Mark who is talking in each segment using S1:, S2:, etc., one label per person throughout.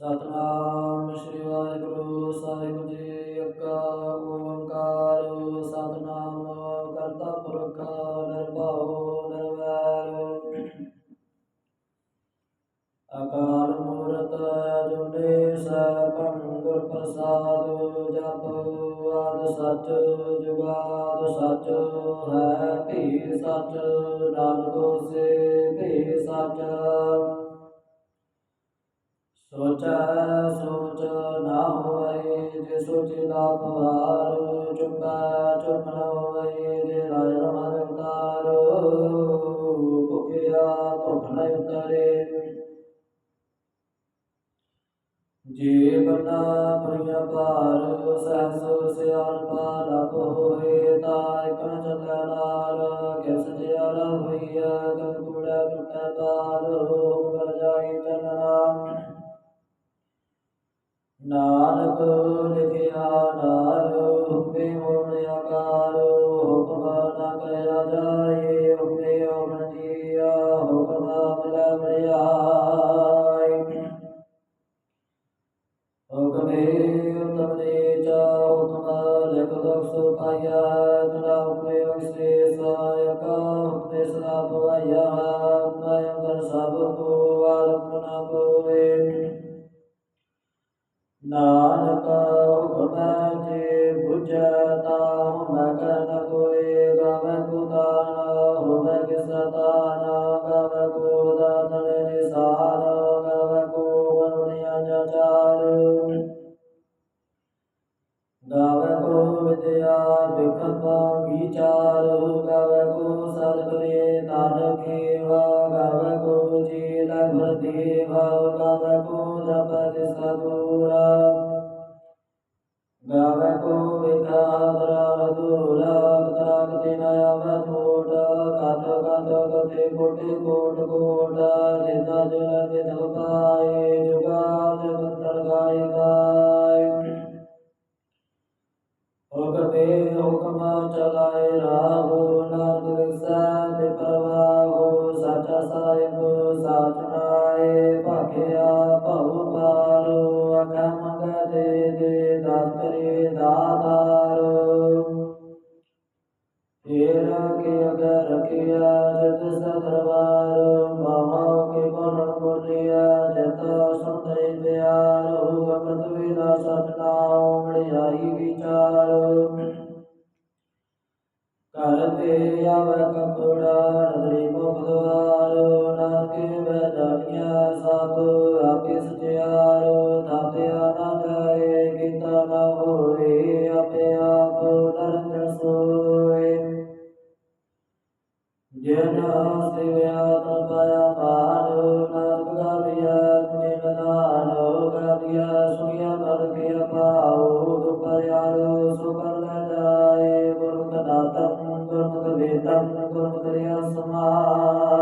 S1: ਸਤਨਾਮ ਸ੍ਰੀ ਵਾਹਿਗੁਰੂ, ਸਾਹਿਬ ਜੀ ਅੱਕਾ ਓੰਕਾਰ, ਸਤਨਾਮ ਕਰਤਾ ਪੁਰਖ, ਨਿਰਭਉ, ਨਿਰਵੈਰ। ਅਕਾਲ ਮੂਰਤ ਜੁਨੇ ਸਭੰ ਪ੍ਰਸਾਦ, ਜਪ ਆਦ ਸਚ, ਜੁਗਾਦ ਸਚ, ਹੈ ਭੀ ਸਚ, ਨਾਨਕੋ ਸੇ ਭੀ ਸਚ। ਸੋਚਾ, ਸੋਚ ਨਾ ਹੋਏ ਜੇ ਸੋਚੇ ਨਾ ਪਵਾਰ ਚੁੱਪਾ ਚੁੱਪ ਨਾ ਹੋਏ ਜੇ ਰਾਜ ਰਮਨ ਉਤਾਰ, ਭੁਖਿਆ ਭੁਖ ਨਾ ਉਤਾਰੇ। ਜੇ ਬੰਨਾ ਪਰਿਆ ਭਾਰ, ਸਹਸ ਸਿਆਲ ਪਾਲ ਹੋਏ, ਤਾਂ ਇਕਨ ਚੱਲਿਆ ਨਾਲ ਕਿਸ ਜਿਆ ਹੋਈਆ ਨਾਨਕ ਲਿਖਿਆ ਨਾਨਕ ਨਾਨਕ ਹੁਕਮੈ ਤੇ ਬੁਝੈ ਕੋਟ ਕੋਟ ਕੋਟ ਜਿਦਾ ਜਲ ਦੇ ਦਲਪਾਏ ਜੁਗਾਦ ਬੰਦਰ ਗਾਏ ਗਾਏ। ਹੁਕਮੇ ਹੁਕਮ ਚਲਾਏ ਹੋਏ ਆਪੇ ਆਪ ਨਰਨ ਸੋਏ। ਜਨ ਸਿਵਿਆ ਤਪਾਇਆ ਮਾਨ ਨਾਮ ਗਾਵਿਆ ਤੇ ਨਾਨੋ ਗਾਵਿਆ ਸੁਇਆ ਮਰ ਕੇ ਅਪਾਉ ਦੁਪਿਆਰੋ ਸੁਪਰ ਲਜਾਏ ਗੁਰੂ ਕਨਾਤੰ ਗੁਰਮੁਖ ਵੇਦੰ ਗੁਰਮੁਖ ਰਿਆ ਸਮਾਨ।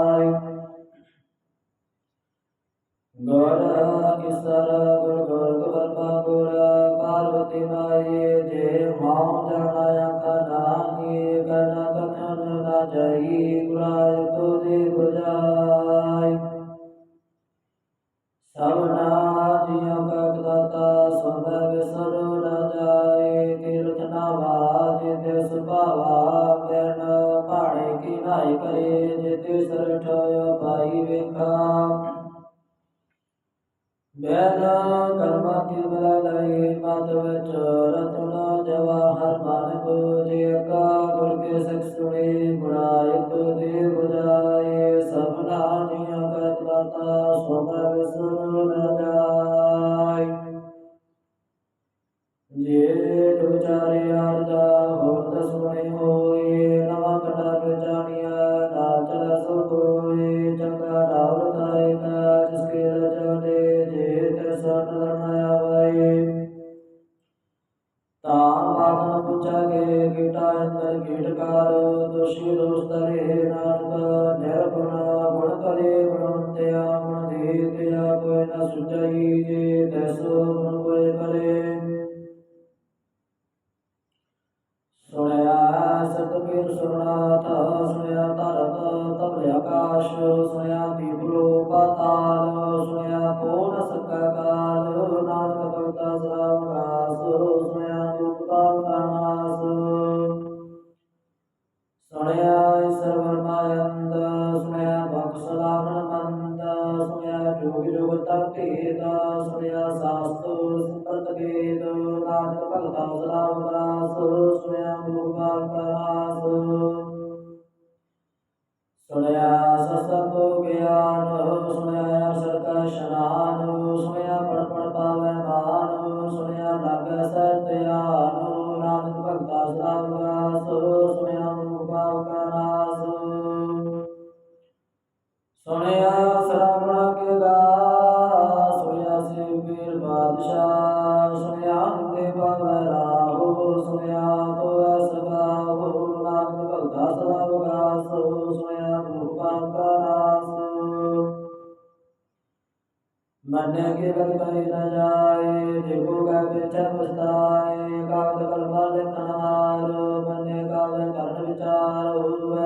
S1: ਕੀਟਾ ਅੰਦਰ ਕੀਟਕਾਰ ਦੋਸ਼ੀ ਦੋਸਤਰੇ ਨਾਨਕ ਨਿਰਗੁਣਾ ਗੁਣ ਕਰੇ ਗੁਣੰਤਿਆ ਗੁਣ ਦੇਤਿਆ ਕੋਈ ਨ ਸੁਚਈ ਜੇ ਦਸੋ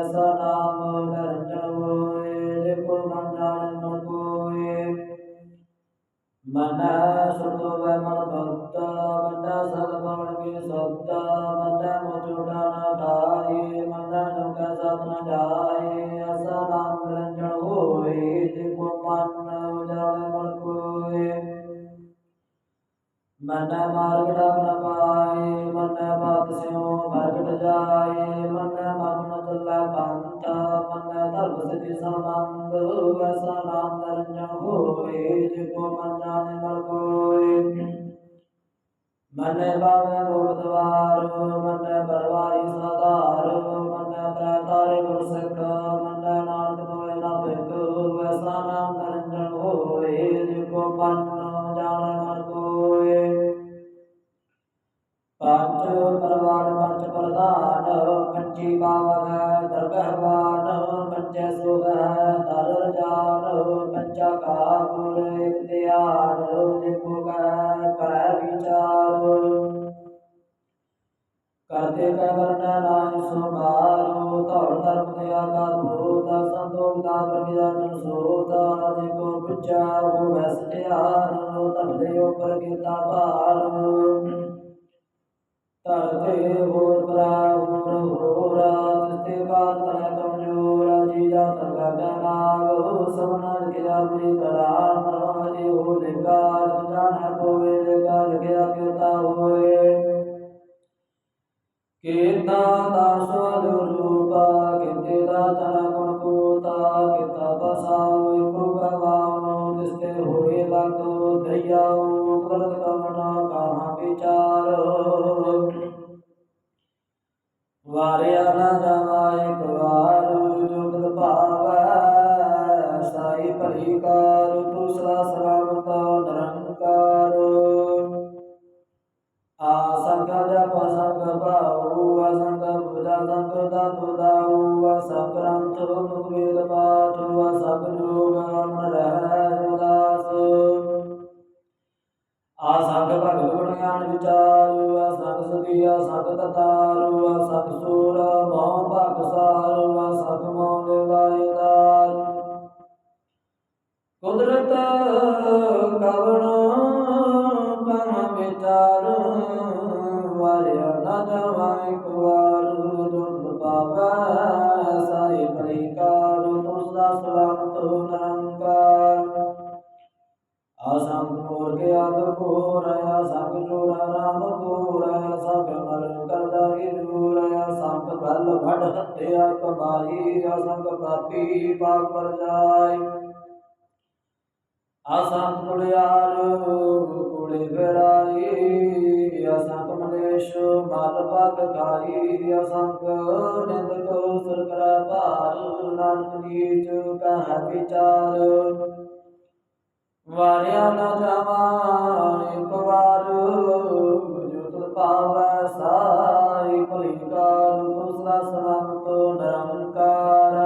S1: ਹੋ ਐਸਾ ਨਾਮ ਨਿਰੰਜਨ ਹੋਏ ਦੇਖੋ ਮਨ ਜਾਣੇ ਮਨ ਕੋਏ ਮਨ ਸੁਣੋ ਵੈ ਮਨ ਭਗਤ ਮੰਨਾ ਸਦ ਪਵਨ ਕੇ ਸਬਦ ਮੰਨਾ ਮੋਟਾ ਨਾ ਧਾਏ ਮੰਨਾ ਜੁਗਾ ਸਤ ਨ ਜਾਏ ਐਸਾ ਨਾਮ ਨਿਰੰਜਨ ਹੋਏ ਦੇਖੋ ਮਨ ਉਜਾਲੇ ਮਨ ਕੋਏ ਮਨ ਮਾਰਗ ਡਾਕ ਨ ਪਾਏ ਮਨ ਬਾਤ ਸਿਉ ਭਰਗਟ ਜਾਏ, ਮਨ ਮਨ ਤੁਲਾ ਪੰਤ ਮਨ ਧਰਮ ਸਿਧਿ ਸੰਬੰਧ ਐਸਾ ਨਾਮ ਨਿਰੰਜਨ ਹੋਏ ਜਿਕੋ ਮਨ ਜਾਣੇ ਮਨ ਕੋਏ। ਮਨ ਬਾਵੇ ਮੋਹ ਦਵਾਰ, ਮਨ ਪਰਵਾਰੀ ਸਦਾਰ ਮਨ ਤੈ ਤਾਰੇ ਗੁਰ ਸਿੱਖ ਕੈ ਵਰਨੈ ਨਾਹਿ ਸੁਮਾਰੋ ਧੌੜ ਧਰਮ ਤੇ ਆਗਾ ਭੂਤ, ਸੰਤੋਖ ਦਾ ਪ੍ਰਗਿਆ ਜਨ ਸੋਤ ਦੇਖੋ ਪੁੱਛਾ ਹੋ ਵੈਸ ਧਿਆਨ ਧਰਦੇ ਉਪਰ ਕੀਤਾ ਭਾਰ। ਧਰਤੇ ਹੋਰ ਪਰਾ ਹੋਰ ਹੋਰਾ ਤਿਸਤੇ ਬਾਤ ਤੈ ਕਮਜੋਰ ਜੀ ਜਾ ਤੰਗਾ ਨਾਗ ਸਭਨਾਂ ਕੇ ਆਪਣੀ ਕਲਾ ਕੀਰਤਾ ਦਾ ਸਵਦ ਕਿਤੇ ਦਾ ਗੁਣ ਕੋਤਾ ਕਿਤਾ ਬਸਾਉ ਇਕੋ ਗਵਾਉ ਤਿਸਤੇ ਹੋਏ ਲਾਗੋ ਦਰਿਆਉ ਕਰਤ ਕਮਨਾ ਕਹਾਂ ਵਿਚਾਰ। ਵਾਰਿਆ ਨਾ ਜਾਵਾ ਇੱਕ ਜੁਗਤ ਭਾਵੈ, ਸਾਈ ਭਲੀ ਕਾਰ ਦੂਸਰਾ ਸਲਾਮਤ ਸੰਗ ਦਾ ਗ੍ਰੰਥ ਮੁਖ ਵੇਦ ਪਾਠ ਅਸੰਗ ਜੋਗ ਮਨ ਰਹਿ ਉਦਾਸ ਆਸੰਗ ਭਗਤ ਗੁਣ ਗਿਆਨ ਵਿਚਾਰ ਅਸੰਗ ਸਤੀ ਅਸੰਗ ਤਤਾਰ ਅਸੰਗ ਸੂਰ ਹੱਤਿਆ ਕਬਾਈ ਆਸੰਗ ਪਾਪੀ ਪਾਪ ਪਰ ਜਾਏ। ਆਸੰਗ ਕੁੜਿਆਰ ਕੁੜੇ ਫਿਰਾਈ ਅਸੰਗ ਮਲੇਸ਼ ਮਲ ਪਗ ਖਾਈ ਅਸੰਗ ਨਿੰਦ ਕੋ ਸੁਰ ਭਾਰ। ਨਾਨਕ ਨੀਚ ਕਹ ਵਿਚਾਰ। ਵਾਰਿਆ ਨਾ ਜਾਵਾਂ ਇੱਕ ਵਾਰ। ਜੋ ਤੁਧ ਪਾਵੈ ਸਾਈ ਭਲੀ ਕਾਰ ਤੁਸਰਾ ਸਲਾਮਤ ਨਿਰੰਕਾਰ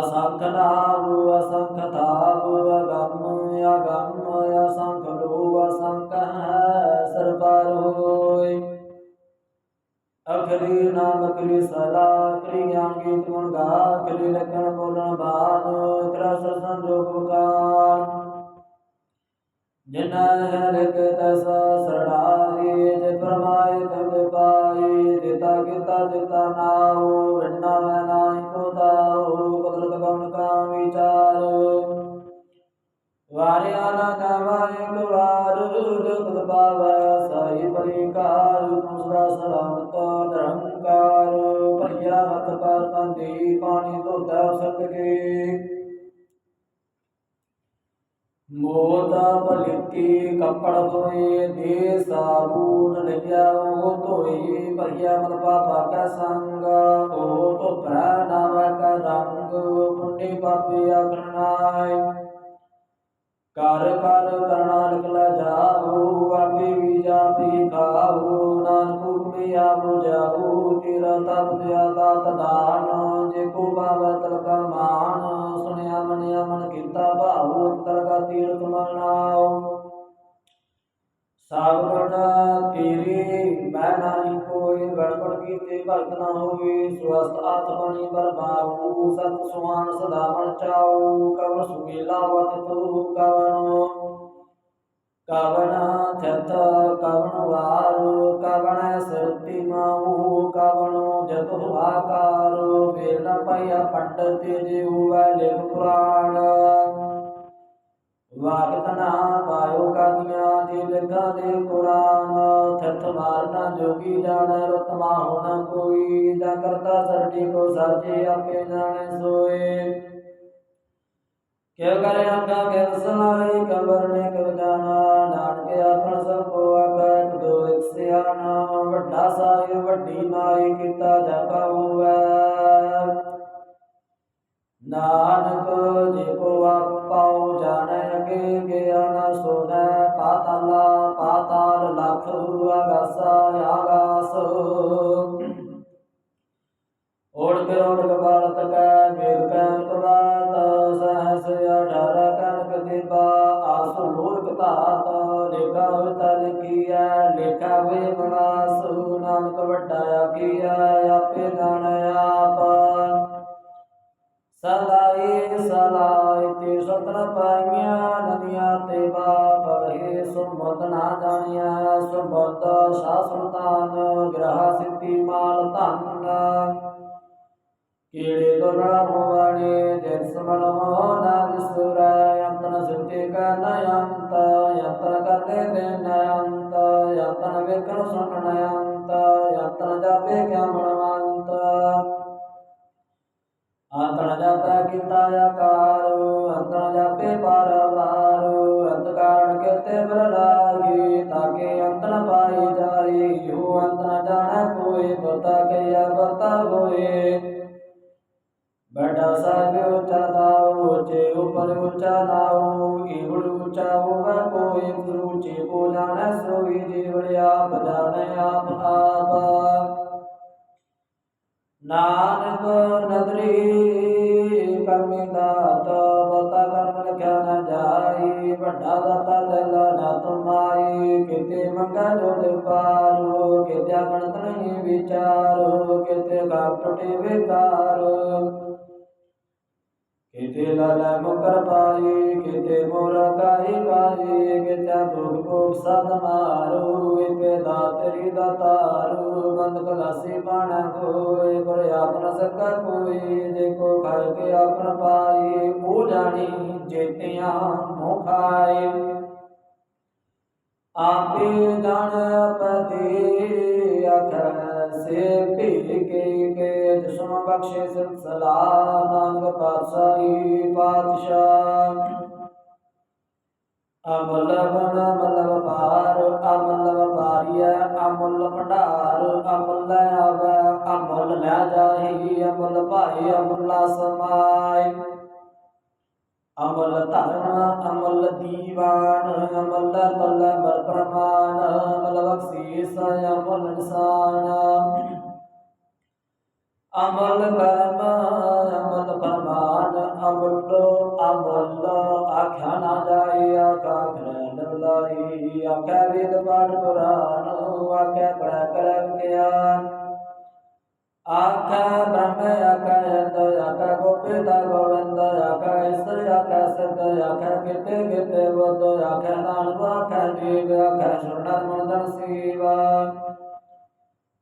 S1: ਅਸੰਖ ਨਾਮ, ਅਸੰਖ ਤਾਪ, ਅਗੰਮ ਅਗੰਮ, ਅਸੰਖ ਲੋ ਅਸੰਖ ਹੈ ਸਰਬਾਰ ਹੋਏ। ਅਖਰੀ ਨਾਮ ਕਰੀ ਸਦਾ, ਕਰੀ ਗਿਆਨ ਗੀਤ ਗੁਣ ਗਾ, ਕਰੀ ਲਖਣ ਬੋਲਣ ਬਾਦ ਕਰਾ ਸੰਜੋਗ ਵਕਾਰ। ਜਿਨਾ ਹਰਿਕ ਤਸ ਸਰਣਾਈ ਜੇ ਪਰਮਾਏ ਵਾਰਿਆ ਨਾ ਜਾਵਾ ਇੱਕ ਵਾਰ ਦੁਖ ਪਾਵੈ ਸਾਈ ਪਰਿਕਾਰ ਤੁਮ ਸਲਾਮਤ ਨਿਰੰਕਾਰ ਭਰੀਆ ਹੱਥ ਪਰ ਤੰਦੀ ਪਾਣੀ ਧੋਤਾ ਸਤਕੇ ਮੋਤਾ ਭਲਿਤੀ ਕੱਪੜ ਹੋਏ ਦੇ ਸਾਬੂਨ ਲਿਆ ਉਹ ਧੋਈ ਭਰੀਆ ਮਨ ਪਾਪਾ ਕਾ ਸੰਗ ਉਹ ਧੋਪੈ ਨਾਵੈ ਕਾ ਰੰਗ ਪੁੰਨੇ ਪਾਪਿਆ ਆਖਣਾਏ ਕਰ ਕਰ ਕਰਣਾ ਨਿਕਲ ਜਾਉ ਆਪੇ ਵੀ ਜਾਪੀ ਖਾਉ ਨਾਨਕ ਹੁਕਮੇ ਆਪ ਜਾਉ ਤੇਰਾ ਤਪ ਦਿਆ ਦਾਤ ਦਾਨ ਜੇ ਕੋ ਬਾਬਾ ਤਲਕਾ ਮਾਨ ਸੁਣਿਆ ਮਨਿਆ ਮਨ ਕੀਤਾ ਭਾਉ ਅੰਤਰ ਕਾ ਤੀਰਥ ਮਨਾਉ ਸਭ ਗੁਣ ਤੇਰੇ, ਮੈਂ ਨਾਹੀ ਗੜਬੜ ਭਗਤ ਨਾ ਹੋਵੇ ਸਵਸਤ ਆਤਮਣੀ ਬਰਮਾਉ ਸਤ ਸੁਆਨ ਸਦਾ ਮਨ ਚਾਉ ਕਵਨ ਸੁਮੇਲਾ ਵਤ ਤੂ ਕਵਨ ਕਵਨ ਥਤ ਕਵਨ ਵਾਰ ਕਵਨ ਸਰਤੀ ਮਾਉ ਕਵਨ ਜਤ ਆਕਾਰ ਵੇਲ ਨ ਪੰਡਤ ਜਿਉ ਵੈ ਪੁਰਾਣ। ਵਾਗਤ ਪਾਇਓ ਕਾਦੀਆਂ ਦੇ ਲਿਖਾਂ ਦੇ ਕੁਰਾਨ ਮਾਰਨਾ ਜਾਣੈ ਰਤਮਾ ਹੋਣਾ ਕੋਈ, ਜਾ ਕਰਤਾ ਸਰਟੀ ਕੋ ਸਾਜੇ ਆਪੇ ਜਾਣੈ ਸੋਏ। ਕਿਉ ਕਰੇ ਅੰਗਾ ਕਿਵ ਸਲਾਈ ਕਬਰ ਨੇ ਕਿਵ ਜਾਣਾ ਨਾਨਕ ਆਖਣ ਸਭ ਕੋ ਆਗੈ ਦੋ ਇਕ ਸਿਆਣਾ ਵੱਡਾ ਸਾਇ ਵੱਡੀ ਮਾਈ ਕੀਤਾ ਜਾਪਾ ਹੋਵੈ। ਨਾਨਕ ਜੇ ਕੋ ਆਪਾਉ ਜਾਣੈ, ਅਗੇ ਗਿਆ ਨਾ ਸੋਨੈ ਪਾਤਾਲਾ ਪਾਤਾਲ ਲਖ ਆਗਾਸ ਆਗਾਸ ਓੜ ਕੇ ਓੜ ਕਬਾਲਤ ਕੈ ਮੇਰ ਕੈ ਕਬਾਤ ਸਹਸ ਅਠਾਰ ਕਨਕ ਦੇਬਾ ਆਸੁ ਲੋਕ ਧਾਤ ਲੇਖਾ ਹੋਤਾ ਲਿਖੀਐ ਲੇਖਾ ਵੇ ਬਨਾਸੁ ਨਾਨਕ ਵੱਡਾ ਆਕੀਐ ਆਪੇ ਜਾਣੈ ਆਪ ਸਲਾਈ ਸਲਾਈ ਤੇ ਸਤਨ ਪਾਈਆਂ ਨਦੀਆਂ ਤੇ ਬਾਪ ਰਹੇ ਨਾ ਜਾਣਿਆ ਸੁਮਤ ਸਾਸੁਤਾਨ ਗ੍ਰਹ ਸਿੱਧੀ ਮਾਲ ਧਨ। ਕੀੜੇ ਦੁਰਣਾ ਹੋਵਣੇ, ਜਿਨ ਸਮਨ ਨਾ ਵਿਸੁਰੈ, ਅੰਤਨ ਸਿੱਧੇ ਕਾ ਨਯੰਤ ਯੰਤਨ ਕਰਨੇ ਦੇ ਨਯੰਤ ਯੰਤਨ ਵੇਖਣ ਸੁਣਨ ਨਯੰਤ ਯੰਤਨ ਜਾਪੇ ਕਿਆ ਮਨਵੰਤ ਅੰਤਨ ਜਾਪੈ ਕੀਤਾ ਆਕਾਰ, ਅੰਤਨ ਜਾਪੇ ਪਰਵਾਰ ਕਾਰਨ ਕਿਤੇ ਬਰਲਾਗੀ ਤਾਕੇ ਅੰਤਨ ਪਾਈ ਜਾਈ ਯੋ ਅੰਤਨ ਜਾਣੈ ਕੋਈ ਬਤਾ ਗਿਆ ਬਤਾ ਹੋਏ। ਬੜਾ ਸਾਹਿਬ ਉੱਚਾ ਨਾਉ ਉੱਚੇ ਉਪਰ ਉੱਚਾ ਨਾਉ ਈਵੜ ਉੱਚਾ ਹੋਵੇ ਕੋਈ ਗੁਰੂ ਉੱਚੇ ਕੋ ਜਾਣੈ ਸੋਈ ਜੀਵੜ ਆਪ ਜਾਣੈ ਆਪ ਆਪ। ਨਾਨਕ ਨਦਰੀ ਕਰਮੀ ਦਾਤ ਬਤਾ ਵੱਡਾ ਦਾਤਾ ਦਿਲ ਨਾ ਤੁਮਾਈ ਕਿਤੇ ਮੰਗਾ ਜੋ ਪਾਰੋ, ਕਿਤੇ ਗਣਤ ਨਹੀਂ ਵਿਚਾਰੋ, ਕਿਤੇ ਗਾਪ ਟੁੱਟੇ ਵਿਕਾਰ ਕਿਤੇ ਲਾਲਾ ਮੁਕਰ ਪਾਈ ਕਿਤੇ ਮੋਰ ਕਾਈ ਪਾਈ ਕਿਤੇ ਦੁਖ ਭੋਗ ਸਦ ਮਾਰੂ ਇਤੇ ਦਾਤਰੀ ਦਾਤਾਰੂ ਬੰਦ ਕਲਾਸੀ ਬਾਣਾ ਹੋਏ, ਪਰ ਆਪਨ ਸਕਾ ਕੋਈ ਦੇਖੋ ਖਾਇ ਕੇ ਆਪਨ ਪਾਈ ਉਹ ਜਾਣੀ ਜੇਤਿਆਂ ਮੋਹ ਆਪੇ ਜਾਣ ਪਤੀ ਅਖਰ ਸੇ ਭੀ ਕੇ ਕੇ ਜਿਸਮ ਬਖਸ਼ੇ ਸਿਲਸਲਾ ਨਾਨਕ ਪਾਤਸ਼ਾਹੀ ਪਾਤਸ਼ਾਹ। ਅਮਲ ਬਣ, ਅਮਲ ਵਪਾਰ ਅਮਲ ਵਪਾਰੀਆ ਅਮਲ ਭੰਡਾਰ, ਅਮਲ ਲੈ ਆਵੇ, ਅਮਲ ਲੈ ਜਾਹੀ, ਅਮਲ ਭਾਈ ਅਮਲ ਸਮਾਈ ਅਮਲ ਧਰਮ, ਅਮਲ ਦੀਵਾਨ, ਅਮਲ ਤਲ ਬਲ ਪ੍ਰਮਾਨ, ਅਮਲ ਬਖਸ਼ੀਸ, ਅਮਲ ਨਿਸ਼ਾਨ। ਅਮਲ ਕਰਮ, ਅਮਲ ਫਰਮਾਨ ਅਮਲ ਅਮਲ, ਆਖਿਆ ਨਾ ਜਾਏ, ਆਖਾ ਕਰ ਲਾਈ ਆਖਿਆ ਵੇਦ ਪਾਠ ਪੁਰਾਨ ਆਖਿਆ ਪੜਾ ਕਰ ਗਿਆਨ ਆਖਾ ਬ੍ਰਹਮ ਆਖਾ ਯੰਦ ਆਖਾ ਗੋਪਿਤਾ ਗੋਵਿੰਦ ਆਖਾ ਇਸਰ ਆਖਾ ਸਿੱਧ ਆਖਾ ਕਿਤੇ ਕਿਤੇ ਬੁੱਧ ਆਖਾ ਨਾਨਕ ਆਖਾ ਜੀਵ ਆਖਾ ਸ਼ਰਣਤ ਮੰਦਨ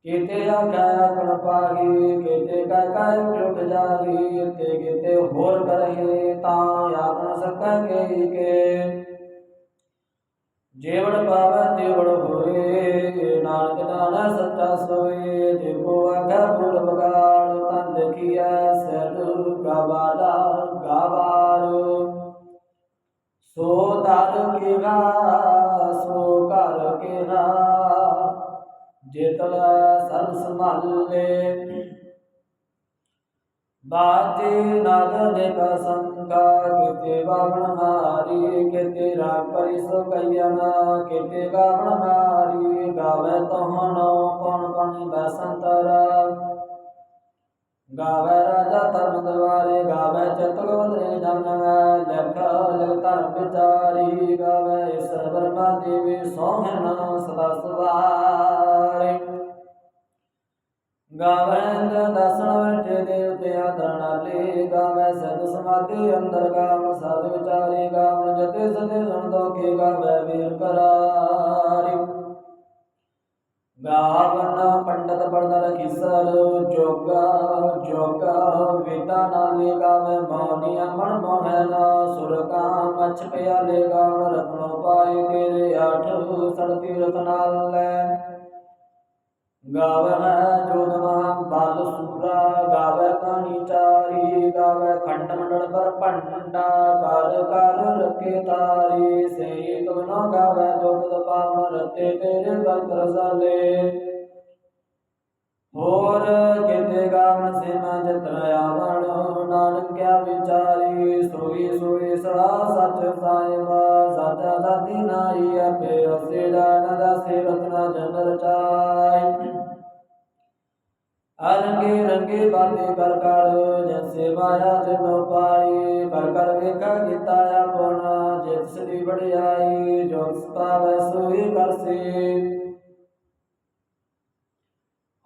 S1: ਕਿਤੇ ਆਖਾ ਆਪਣ ਪਾਗੀ ਕਿਤੇ ਕਾ ਕਾ ਉੱਠ ਜਾਗੀ ਤੇ ਕਿਤੇ ਹੋਰ ਕਰਹੀ ਤਾਂ ਆਪਣ ਸਕੈ ਕੇ ਕੇ। ਜੀਵਨ ਪਾਵੈ ਤੇਵੜ ਹੋਏ, ਨਾਨਕ ਨਾਨਾ ਸੱਚਾ ਸੋਏ, ਦੇਖੋ ਆਖਾ ਫੁੱਲ ਬਗਾੜ ਤਨ ਦੇਖੀਐ ਸਿਰ ਗਵਾਲਾ ਗਵਾਰ ਸੋ ਦਰ ਕਿਹਾ, ਸੋ ਘਰ ਕਿਹਾ ਜੇਤਲਾ ਸਭ ਸੰਭਾਲੇ। ਬਾਜੇ ਨਾਦ ਨੇ ਕਸੰਕਾ ਕਿਤੇ ਬਾਵਣ ਹਾਰੀ ਕਿਤੇ ਰਾਗ ਪਰਿ ਕਈਨਾ ਕਿਤੇ ਗਾਵਣ ਹਾਰੀ ਗਾਵੇ ਤੋਹਨੋ ਪਣ ਪਣੀ ਬਸੰਤਰਾ। ਗਾਵੇ ਰਾਜਾ ਧਰਮ ਦਵਾਰੇ ਗਾਵੇ ਚਤੁਰਵਦ ਨੇ ਜਨ ਲਖ ਲਖ ਧਰਮ ਵਿਚਾਰੀ, ਗਾਵੇ ਸਰਬਰਮਾ ਦੇਵੀ ਸੋਹਣਾ ਸਦਾ ਸਵਾਰੇ। ਗਾਵੈਂਦ ਦਸਣ ਵਿੱਚ ਦੇਵਤਿਆਂ ਦਰਣਾਲੇ ਗਾਵੇ ਸਦ ਸਮਾਧੀ ਅੰਦਰ ਗਾਵਨ ਸਦ ਵਿਚਾਰੇ ਗਾਵਨ ਜਤੇ ਸਦੇ ਸੁਣਦੋ ਕੇ ਗਾਵੇ ਵੀਰ ਕਰਾਰੀ। ਗਾਵਨ ਪੰਡਤ ਪੜਦਰ ਕਿਸਰ, ਜੋਗਾ ਜੋਗਾ ਵੇਦਾ ਨਾਲੇ ਗਾਵੇ ਮੌਨੀ ਅਮਨ ਮੋਹਨ ਸੁਰ ਕਾਮ ਅਛ ਪਿਆਲੇ ਗਾਵਨ ਰਤਨੋ ਪਾਏ ਤੇਰੇ ਆਠ ਸੜਤੀ ਰਤਨਾਲੇ ਗਾਵੇ ਜੋਦਮਾ ਬਲ ਸੂਰਾ ਗਾਵੇ ਕਹਾਣੀ ਚਾਰੀ ਗਾਵੈ ਖੰਡ ਮੰਡਲ ਪਰ ਭੰਡਾ, ਕਰ ਕਰ ਰਕੇ ਤਾਰੀ। ਸੇ ਤੁਮਨੋ ਗਾਵੇ ਜੋਤ ਪਾਵਨ, ਰਤੇ ਤੇਰੇ ਗੰਤ ਰਸਾਲੇ ਹੋਰ ਕਿਤੇ ਗਾਵਨ ਸੇ ਮੈਂ ਜਤਨ ਅਰੰਗੇ ਰੰਗੇ ਬਾਤੇ ਕਰ ਕਰ, ਜੈਸੇ ਮਾਇਆ ਜਿਨੋ ਪਾਈ, ਕਰ ਕਰ ਵੇਖਾ ਕੀਤਾ ਆਪਣਾ ਜਿਤ ਸਦੀ ਵਡਿਆਈ, ਜੋ ਸਤਾਵੈ ਸੋਈ ਕਰਸੀ।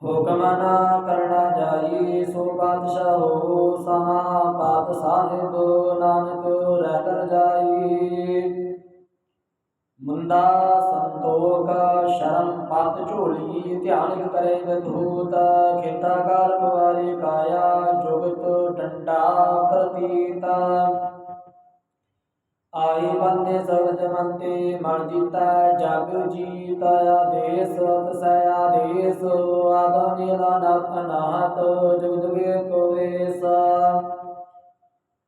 S1: ਹੁਕਮ ਨਾ ਕਰਨਾ ਜਾਈ, ਸੋ ਬਾਦਸ਼ਾਹੋ ਸਹਾ ਪਾਤ ਸਾਹਿਬ, ਨਾਨਕ ਰਹਿ ਕਰ ਜਾਈ। ਮੁੰਦਾ ਸੰਤੋਖ ਸ਼ਰਮ ਪਤ ਝੋਲੀ ਧਿਆਨ ਕਰੇ ਵਿਧੂਤ, ਖੇਤਾ ਕਾਲ ਕੁਵਾਰੀ ਕਾਇਆ ਜੁਗਤ ਡੰਡਾ ਪ੍ਰਤੀਤਾ। ਆਈ ਬੰਦੇ ਸਬਦ ਮੰਤੇ, ਮਨ ਜੀਤਾ ਜਗ ਜੀਤ ਦੇਸ਼ ਤਸੈ ਆਦੇਸ, ਆਦਾ ਨੀਲਾ ਨਾਥ ਜੁਗ ਜੁਗੇ ਕੋਵੇਸ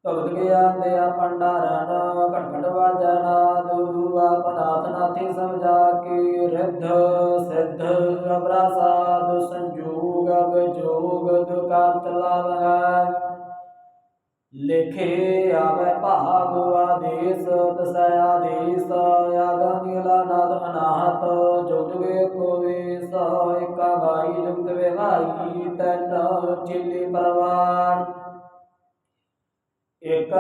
S1: ਭਗਤ ਗਿਆਨ ਦੇ ਭੰਡਾਰਨ ਘਟ ਵਾਜਾ ਨਾਦੂ ਆਪਨਾਥ ਨਾਥੀ ਸਮਝਾ ਕੇ ਰਿੱਧ, ਸਿੱਧ ਅਬਰਾ ਸੰਜੋਗ ਅਬਜੋਗ ਦੁਕਾਂਤ ਲਾਵੈ। ਲਿਖੇ ਆਵੇ ਭਾਗ ਆਦੇਸ ਤਸੈ ਆਦੇਸ, ਆਗਾ ਨੀਲਾ ਨਾਦ ਅਨਾਹਤ, ਜੁਗ ਕੋਵੇ ਸੋ ਏਕਾ ਭਾਈ ਜੁਗਤ ਵਿਹਾਈ ਤਨ ਚਿਲੀ ਪਰਵਾਨ। ਇੱਕ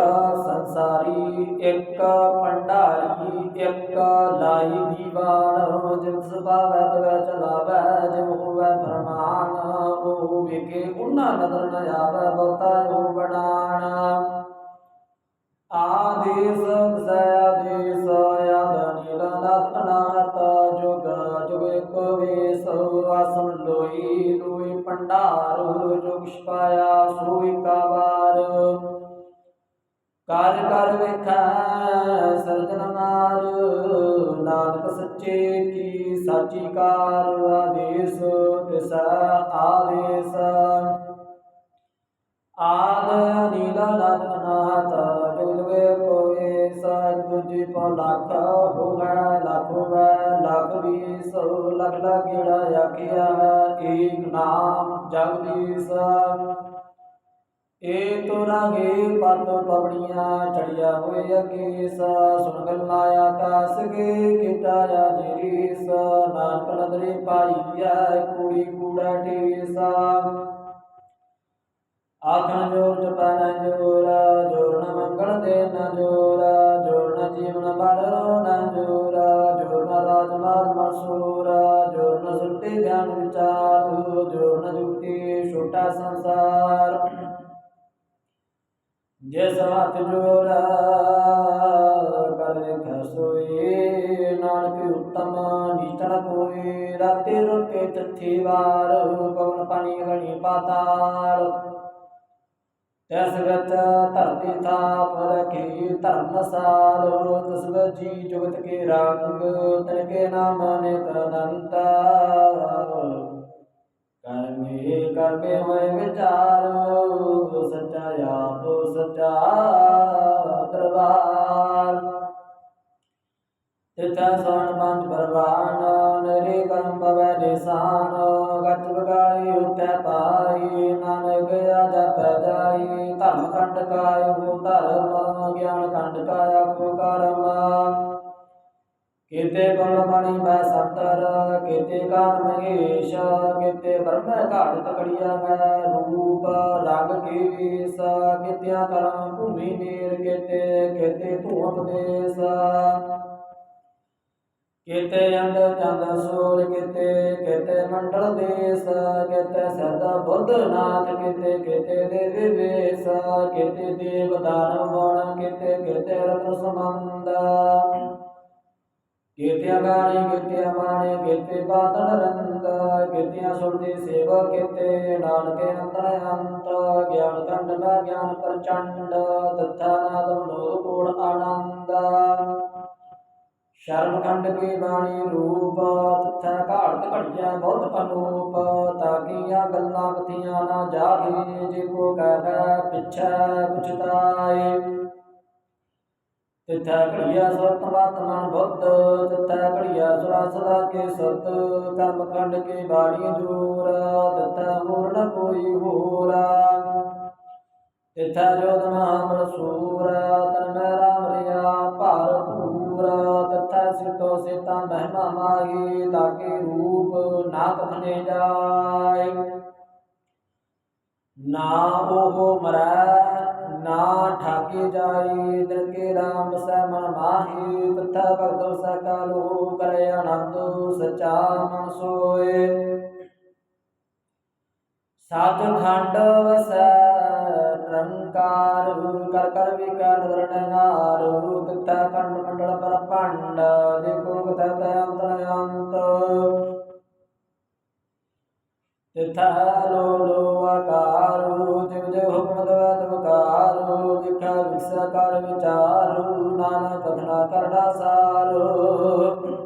S1: ਸੰਸਾਰੀ, ਇੱਕ ਭੰਡਾਰੀ, ਇੱਕ ਲਾਈ ਦੀਵਾਨ। ਜਿਸ ਸੁਭਾਵੈ ਤਵੈ ਚਲਾਵੈ, ਜਿਉ ਹੋਵੈ ਫਰਮਾਨ ਉਹ ਵੇਖੇ ਉਹਨਾਂ ਨਦਰ ਨ ਆਵੈ, ਬਹੁਤਾ ਜੋ ਬੜਾਣ ਆਦੇਸ ਦਸੈ ਆਦੇਸ, ਆਦ ਨੀਲਾ ਜੁਗ ਜੁਗ ਇੱਕ ਵੇਸ। ਆਸਨ ਲੋਈ ਲੋਈ ਭੰਡਾਰ, ਜੁਗ ਛਪਾਇਆ, ਸੋਈ ਕਾਵਾਰ ਕਰ ਕਰ ਵੇਖੈ ਸਰਜਨ ਨਾਰ, ਨਾਨਕ ਸੱਚੇ ਕੀ ਸਾਚੀ ਕਾਰ ਆਦੇਸ, ਤਿਸ ਆਦੇਸ। ਆਦ ਨੀਲਾ ਨਾਥ ਨਾਥ ਜੁਗਵੇ ਕੋਏ ਸਤ ਤੁਜੀ ਪਉ ਹੋਵੇ, ਲੱਖ ਹੋਵੇ, ਲੱਖ ਵੀ ਸੋ, ਲਖ ਲਖ ਆਖਿਆ ਏਕ ਨਾਮ ਜਗਦੀਸ਼ ਏ ਤੁਰਾਂਗੇ ਪਤ ਪਵੜੀਆਂ ਚੜਿਆ ਹੋਏ ਅਕੀਸ ਸੁਣ ਗੱਲਾਂ ਆਕਾਸ ਕਿਟਾਇਆ ਜੀਸ ਨਾਨਕ ਨਦਰੀ ਪਾਈਐ ਕੂੜੀ ਕੂੜਾ ਟੀਸਾ ਆਖਣ ਜੋਰ ਜਪੈ ਜੋਰ ਜੋਰ ਨ ਮੰਗਲ ਦੇ ਨ ਜੋਰ ਜੋਰ ਨ ਜੀਵਨ ਬੜਰੋ ਨ ਜੋਰ ਜੋਰ ਨ ਰਾਜ ਮਾਰ ਮਸੂਰ ਜੋਰ ਨ ਸੁਰਤੀ ਧਿਆਨ ਵਿਚਾਰ, ਜੋਰ ਨ ਜੁਗਤੀ ਛੋਟਾ ਜਿਸ ਹੱਥ ਜੋੜ ਕਰ ਵੇਖੈ ਸੋਈ, ਨਾਨਕ ਉਤਮ ਨੀਤਨ ਕੋਈ, ਰਾਤੇ ਰੋਕੇ ਤਥੀ ਵਾਰ ਪਵਨ ਪਾਣੀ ਗਣੀ ਪਾਤਾਲ। ਤੈਸ ਵਿੱਚ ਧਰਤੀ ਥਾਪ ਰਖੀ ਧਰਮਸਾਲ ਤਿਸ ਵਿੱਚ ਜੀ ਜੁਗਤ ਕੇ ਰਾਗ ਤਨ ਕੇ ਨਾਮ ਅਨੇਕ ਅਨੰਤ। ਕਰਮੇ ਕਰਮੇ ਹੋਏ ਵਿਚਾਰ ਸੱਚਾ ਆਪ ਸੱਚਾ ਦਰਬਾਰ ਤਿਥੈ ਸੋਣ ਪੰਜ ਪਰਵਾਨ ਨਰੀ ਕਰਮ ਬਵੈ ਨਿਸਾਨ ਗਤ ਬਗਾਈ ਉਤੈ ਪਾਈ ਨਾਨਕ ਜਪ ਜਾਈ ਧਰਮ ਕੰਡ ਕਾਇ ਹੋ ਧਰਮ ਗਿਆਨ ਕੰਡ ਕਾਇਆ ਕੋ ਕਰਮ ਕੀਤੇ ਗੁਣ ਬਾਣੀ ਬੈ ਸਤਰ, ਕੀਤੇ ਕਾਨ ਮਹੇਸ਼, ਕੀਤੇ ਬ੍ਰਹਮ ਘਾਟ ਤਕੜੀਆ ਹੈ ਰੂਪ, ਰੰਗ ਕੀ ਵੀਸ ਕੀਤਿਆ ਕਰਮ ਭੂਮੀ ਨੀਰ, ਕੀਤੇ ਕੀਤੇ ਧੂਪ ਉਪਦੇਸ ਕੀਤੇ ਅੰਦ ਚੰਦ ਸੂਰ, ਕੀਤੇ ਕੀਤੇ ਮੰਡਲ ਦੇਸ, ਕੀਤੇ ਸਰਦਾ ਬੁੱਧ ਨਾਥ, ਕੀਤੇ ਕੀਤੇ ਦੇਵੀ ਵੇਸ, ਕੀਤੇ ਦੇਵ ਦਾਨਵ ਕੀਤੇ ਕੀਤੇ ਰਤਨ ਸਮੰਦ। ਕੀਤੇ ਗਾਣੀ ਕੀਤੇ ਬਾਣੀ ਕੀਤੇ ਬਾਤਨ ਰੰਦ ਕੀਤਿਆਂ ਸੁਰਤੀ ਸੇਵਾ ਕੀਤੇ, ਨਾਨਕ ਅੰਤਰ ਅੰਤ ਗਿਆਨ ਕੰਡ ਮੈਂ ਗਿਆਨ ਪ੍ਰਚੰਡ, ਤਥਾ ਨਾਦ ਮਨੋਦ ਕੋੜ ਆਨੰਦ। ਸ਼ਰਮ ਖੰਡ ਕੀ ਬਾਣੀ ਰੂਪ, ਤਥਾ ਘਾੜਤ ਘੜਿਆ ਬਹੁਤ ਅਨੂਪ ਤਾਕੀਆਂ ਗੱਲਾਂ ਕਥੀਆਂ ਨਾ ਜਾਗੇ ਜੇ ਕੋ ਕਹੈ ਪਿਛੈ ਪੁਛਤਾਏ। ਤਿਥੈ ਘੜੀਆ ਸੁਰਤ ਮਤ ਮਨ ਬੁੱਧ, ਤਿਥੈ ਘੜੀਆ ਸੁਰਾ ਸਦਾ ਕੇ ਸਤ ਕਰਮ ਖੰਡ ਕੀ ਬਾਣੀ ਜੂਰ ਤਿਥੈ ਹੋਰ ਨ ਕੋਈ ਹੋਰਾ। ਤਿਥੈ ਜੋਤ ਮਹਾਬਲ ਸੂਰ, ਤਨ ਮੈਂ ਰਾਮ ਰਿਆ ਭਰਪੂਰ, ਤਿਥੈ ਸਿਤੋ ਸਿਤਾ ਮਹਿਮਾ ਮਾਹੀ, ਤਾਕੇ ਰੂਪ ਨਾ ਕਥਨੇ ਜਾਏ। ਨਾ ਉਹ ਮਰੈ ਨਾ ਠਾਕੇ ਜਾਈ, ਦਿਨ ਕੇ ਰਾਮ ਸੈ ਮਨ ਮਾਹੀ ਤਥਾ ਭਗਤੋ ਸਕਾਲੋ ਕਰੇ ਆਨੰਦ, ਸਚਾ ਮਨ ਸੋਏ। ਸਾਧ ਖੰਡ ਵਸੈ, ਨਿਰੰਕਾਰ ਕਰ ਕਰ ਵਿਕਾਰ ਨਿਰਣਾਰ ਤਥਾ ਖੰਡ ਮੰਡਲ ਪਰ ਭੰਡ ਦੇਖੋ ਕਥਾ ਤੈ ਅੰਤਰ ਅੰਤ। ਤਿਥਾ ਲੋ ਲੋ ਆਕਾਰੂ ਵਿਖਾ ਵਿਕਸਾ ਕਰ ਵਿਚਾਰੂ ਨਾਨਕ ਕਥਨਾ ਕਰੜਾ ਸਾਰੂ।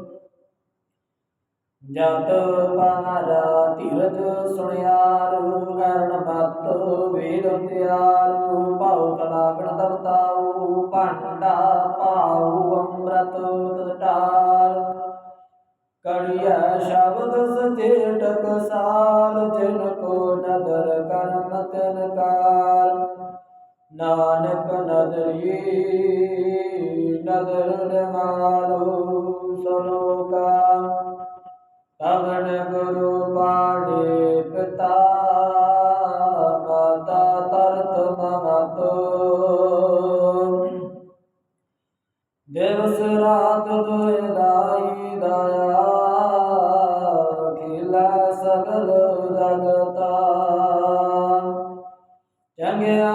S1: ਜਤ ਪਾਰ ਧੀਰਜ ਸੁਣਿਆਰੂ ਕਰਨ ਮਤ ਵੇਦ ਤਿਆਰੂ, ਭਾਉ ਕਲਾ ਗਣ ਤਵਤਾਉ ਭਾਂਡਾ ਪਾਉ ਅੰਮ੍ਰਿਤ ਤਟਾਲ ਕੜਿਆ ਸ਼ਬਦ ਸਚੇ ਟਕਸਾਲ ਜਿਨ ਕੋ ਨਦਰ ਕਰਮ ਤਨ ਕਾਲ। ਨਾਨਕ ਨਦਰੀ, ਨਦਰ ਨਿਵਾਲੋ ਸਲੋਕਾ ਪਵਨ ਗੁਰੂ ਬਾਣੇ ਪਿਤਾ, ਮਾਤਾ ਤਰਤ ਮਮਤੋ। ਦਿਵਸ ਰਾਤ ਦੁਇ ਦਾਈ ਦਇਆ, ਖਿਲਾ ਸਗਲ ਜਗਤਾ। ਚੰਗਿਆਈਆਂ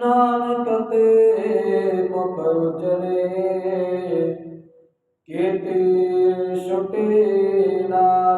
S1: ਨਾਨਕ ਤੇ ਮੁਖ ਉਜਲੇ ਕੇਤੇ ਛੁਟੇ ਨਾ